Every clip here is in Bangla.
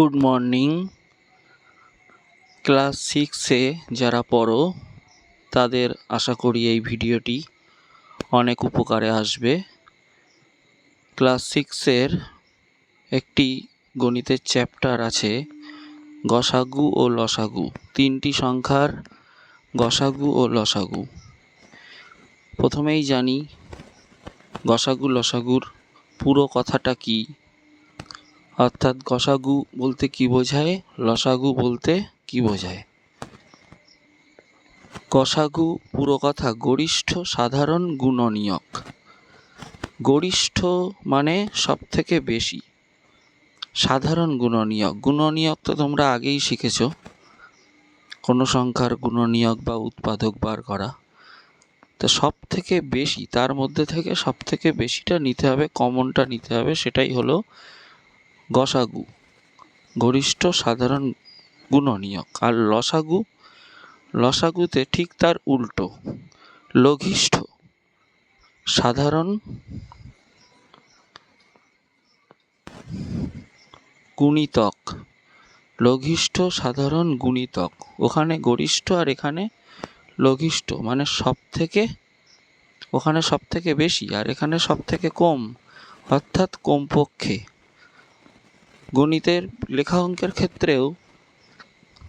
Good morning. ক্লাস সিক্সে যারা পড়ো, তাদের আশা করি এই ভিডিওটি অনেক উপকারে আসবে। ক্লাস সিক্সের একটি গণিতের চ্যাপ্টার আছে, গসাগু ও লসাগু। তিনটি সংখ্যার গসাগু ও লসাগু। প্রথমেই জানি গসাগু লসাগুর পুরো কথাটা কী। অর্থাৎ গসাগু বলতে কি বোঝায়? লসাগু বলতে কি বোঝায়? গসাগু পুরো কথা গরিষ্ঠ সাধারণ গুণনীয়ক। গরিষ্ঠ মানে সব থেকে বেশি। সাধারণ গুণনীয়ক। গুণনীয়ক তো তোমরা আগেই শিখেছ। কোনো সংখ্যার গুণনীয়ক বা উৎপাদক বার করা। তো সব থেকে বেশি, তার মধ্যে থেকে সব থেকে বেশিটা নিতে হবে কমনটা নিতে হবে, সেটাই হলো গসাগু গরিষ্ঠ সাধারণ গুণনীয়ক আর লসাগু, লসাগুতে ঠিক তার উল্টো, লঘিষ্ঠ, সাধারণ গুণিতক, লঘিষ্ঠ সাধারণ গুণিতক। ওখানে গরিষ্ঠ আর এখানে লঘিষ্ঠ মানে সব থেকে ওখানে সব থেকে বেশি আর এখানে সব থেকে কম, অর্থাৎ কমপক্ষে। গণিতের লেখা অঙ্কের ক্ষেত্রেও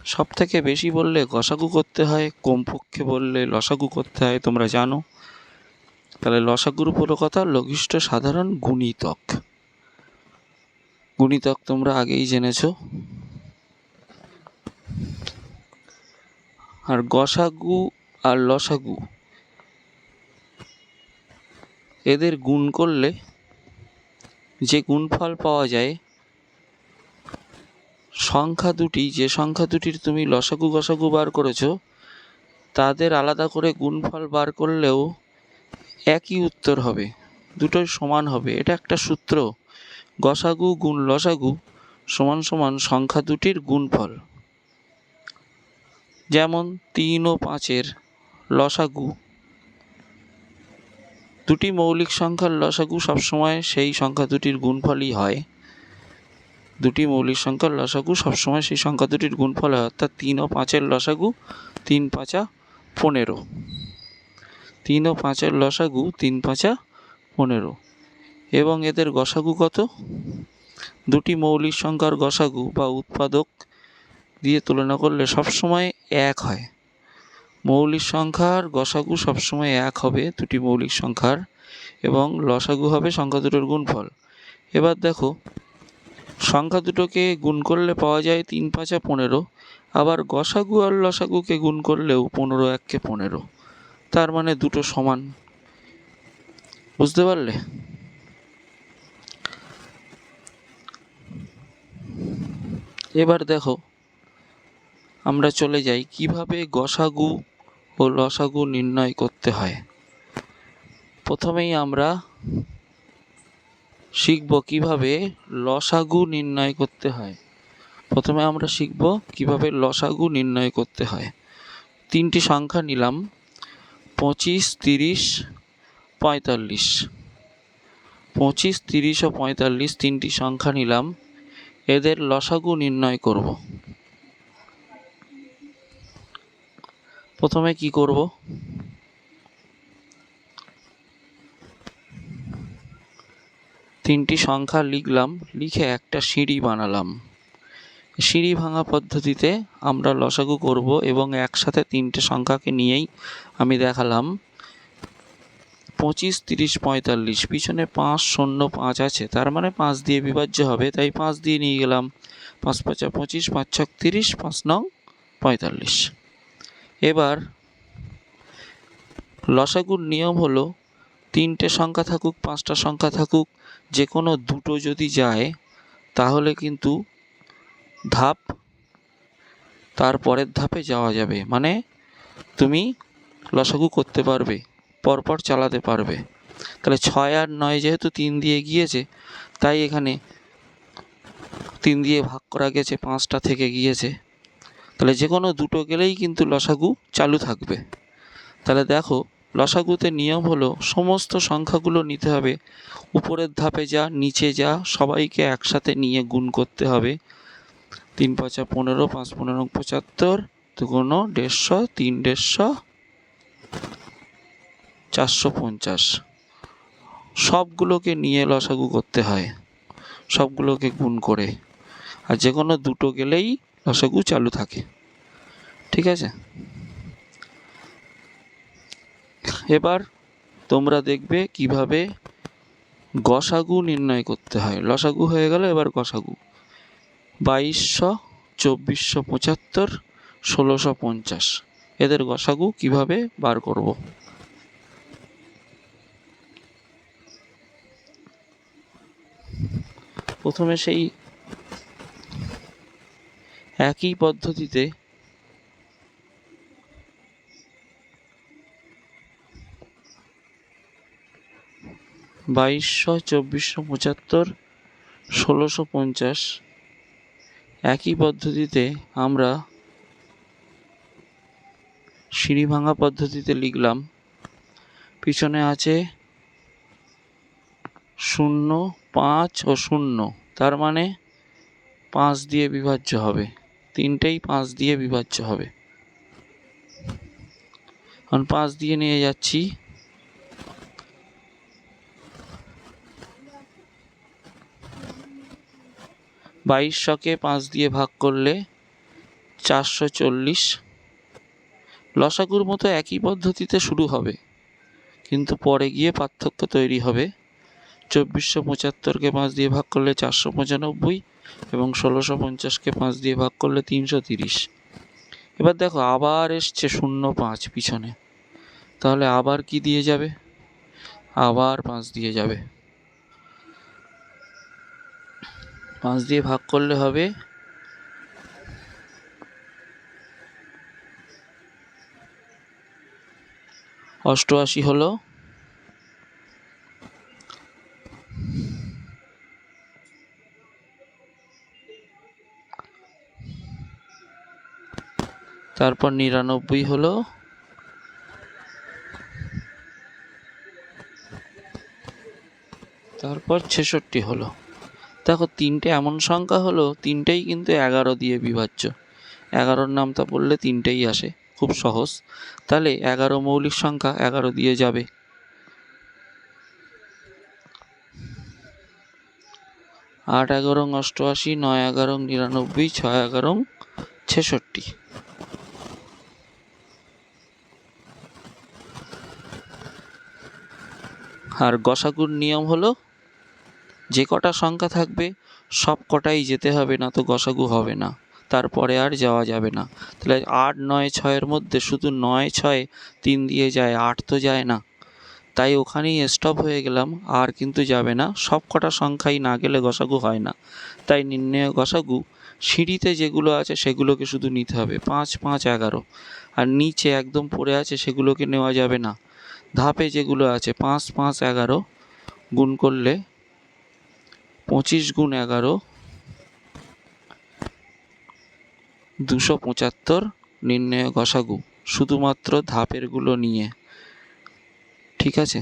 সব থেকে বেশি বললে গসাগু করতে হয়, কমপক্ষে বললে লসাগু করতে হয়, তোমরা জানো। তাহলে লসাগুর পুরো কথা লঘিষ্ঠ সাধারণ গুণিতক। গুণিতক তোমরা আগেই জেনেছো। আর গসাগু আর লসাগু, এদের গুণ করলে যে গুণফল পাওয়া যায় সংখ্যা দুটি, যে সংখ্যা দুটির তুমি লসাগু গসাগু বার করেছ, তাদের আলাদা করে গুণফল বার করলেও একই উত্তর হবে, দুটোই সমান হবে। এটা একটা সূত্র, গসাগু গুণ লসাগু সমান সমান সংখ্যা দুটির গুণফল। যেমন তিন ও পাঁচের লসাগু, দুটি মৌলিক সংখ্যার লসাগু সবসময় সেই সংখ্যা দুটির গুণফলই হয়। দুটি মৌলিক সংখ্যার লসাগু সবসময় সেই সংখ্যা দুটির গুণফল হয়, অর্থাৎ তিন ও পাঁচের লসাগু তিন পাঁচা পনেরো। তিন ও পাঁচের লসাগু তিন পাঁচা পনেরো। এবং এদের গসাগু কত? দুটি মৌলিক সংখ্যার গসাগু বা উৎপাদক দিয়ে তুলনা করলে সবসময় এক হয়। মৌলিক সংখ্যার গসাগু সবসময় এক হবে দুটি মৌলিক সংখ্যার এবং লসাগু হবে সংখ্যা দুটোর গুণফল। এবার দেখো সংখ্যা দুটোকে গুণ করলে পাওয়া যায় তিন পাঁচা পনেরো, আবার গসাগু আর লসাগুকে গুণ করলেও পনেরো এককে পনেরো। তার মানে দুটো সমান। বুঝতে পারলে? এবার দেখো, আমরা চলে যাই। কীভাবে গসাগু ও লসাগু নির্ণয় করতে হয়? প্রথমেই আমরা শিখব কীভাবে লসাগু নির্ণয় করতে হয়। প্রথমে আমরা শিখব কীভাবে লসাগু নির্ণয় করতে হয়। তিনটি সংখ্যা নিলাম। পঁচিশ, তিরিশ, পঁয়তাল্লিশ। পঁচিশ, তিরিশ ও পঁয়তাল্লিশ তিনটি সংখ্যা নিলাম। এদের লসাগু নির্ণয় করব। প্রথমে কি করব? তিনটি সংখ্যা লিখলাম, লিখে একটা সিঁড়ি বানালাম। সিঁড়ি ভাঙা পদ্ধতিতে আমরা লসাগু করব এবং একসাথে তিনটে সংখ্যাকে নিয়েই আমি দেখালাম। পঁচিশ, তিরিশ, পঁয়তাল্লিশ, পিছনে পাঁচ, শূন্য, পাঁচ আছে। তার মানে পাঁচ দিয়ে বিভাজ্য হবে, তাই পাঁচ দিয়ে নিয়ে গেলাম। পাঁচ পাঁচা পঁচিশ, পাঁচ ছক তিরিশ, পাঁচ নং পঁয়তাল্লিশ। এবার লসাগুর নিয়ম হলো তিনটে সংখ্যা থাকুক, পাঁচটা সংখ্যা থাকুক যে কোনো দুটো যদি যায়, তাহলে কিন্তু ধাপ তার পরের ধাপে যাওয়া যাবে। মানে তুমি লসাগু করতে পারবে, পরপর চালাতে পারবে। তাহলে ছয় আর নয় যেহেতু তিন দিয়ে গিয়েছে, তাই এখানে তিন দিয়ে ভাগ করা গেছে, পাঁচটা থেকে গিয়েছে। তাহলে যে কোনো দুটো গেলেই কিন্তু লসাগু চালু থাকবে। তাহলে দেখো লসাগুতে নিয়ম হলো সমস্ত সংখ্যাগুলো নিতে হবে। উপরের ধাপে যা, নিচে যা, সবাইকে একসাথে নিয়ে গুণ করতে হবে। তিন পাঁচা পনেরো, পাঁচ পনেরো পঁচাত্তর, দুগুণ দেড়শো, তিন দেড়শো, চারশো পঞ্চাশ। সবগুলোকে নিয়ে লসাগু করতে হয়, সবগুলোকে গুণ করে। আর যে কোনো দুটো গেলেই লসাগু চালু থাকে। ঠিক আছে? এবার তোমরা দেখবে কীভাবে গসাগু নির্ণয় করতে হয়। লসাগু হয়ে গেল, এবার গসাগু। বাইশশো, চব্বিশশো পঁচাত্তর, ষোলোশো পঞ্চাশ। এদের গসাগু কীভাবে বার করব? প্রথমে সেই একই পদ্ধতিতে বাইশশো চব্বিশশো পঁচাত্তর, ষোলোশো পঞ্চাশ। একই পদ্ধতিতে আমরা সিঁড়ি ভাঙা পদ্ধতিতে লিখলাম। পিছনে আছে শূন্য, পাঁচ ও শূন্য। তার মানে পাঁচ দিয়ে বিভাজ্য হবে। তিনটেই পাঁচ দিয়ে বিভাজ্য হবে। এখন পাঁচ দিয়ে নিয়ে যাচ্ছি। বাইশশোকে পাঁচ দিয়ে ভাগ করলে চারশো চল্লিশ। লসাগুর মতো একই পদ্ধতিতে শুরু হবে, কিন্তু পরে গিয়ে পার্থক্য তৈরি হবে। চব্বিশশো পঁচাত্তরকে পাঁচ দিয়ে ভাগ করলে চারশো পঁচানব্বই এবং ষোলোশো পঞ্চাশকে পাঁচ দিয়ে ভাগ করলে তিনশো তিরিশ। এবার দেখো, আবার এসছে শূন্য পাঁচ পিছনে। তাহলে আবার কি দিয়ে যাবে? আবার পাঁচ দিয়ে যাবে। পাঁচ দিয়ে ভাগ করলে হবে অষ্টআশি হলো তারপর নিরানব্বই হলো তারপর ছেষট্টি হলো। দেখো, তিনটে এমন সংখ্যা হলো, তিনটেই কিন্তু এগারো দিয়ে বিভাজ্য। এগারোর নামটা বললে তিনটেই আসে, খুব সহজ। তাহলে এগারো মৌলিক সংখ্যা এগারো দিয়ে যাবে। আট এগারো অষ্টআশি, নয় এগারো নিরানব্বই, ছয় এগারো ছেষট্টি। আর গসাগুর নিয়ম হলো যে কটা সংখ্যা থাকবে, সব কটাই যেতে হবে না তো গসাগু হবে না। তারপরে আর যাওয়া যাবে না। তাহলে আট, নয়, ছয়ের মধ্যে শুধু নয়, ছয়, তিন দিয়ে যায়, আট তো যায় না। তাই ওখানেই স্টপ হয়ে গেলাম, আর কিন্তু যাবে না। সব কটা সংখ্যাই না গেলে গসাগু হয় না। তাই নির্ণয় গসাগু, সিঁড়িতে যেগুলো আছে সেগুলোকে শুধু নিতে হবে। পাঁচ পাঁচ, এগারো। আর নিচে একদম পড়ে আছে সেগুলোকে নেওয়া যাবে না। ধাপে যেগুলো আছে, পাঁচ পাঁচ, এগারো গুণ করলে পঁচিশ গুণ এগারো দুশো পঁচাত্তর নির্ণয় গসাগু শুধুমাত্র ধাপেরগুলো নিয়ে। ঠিক আছে?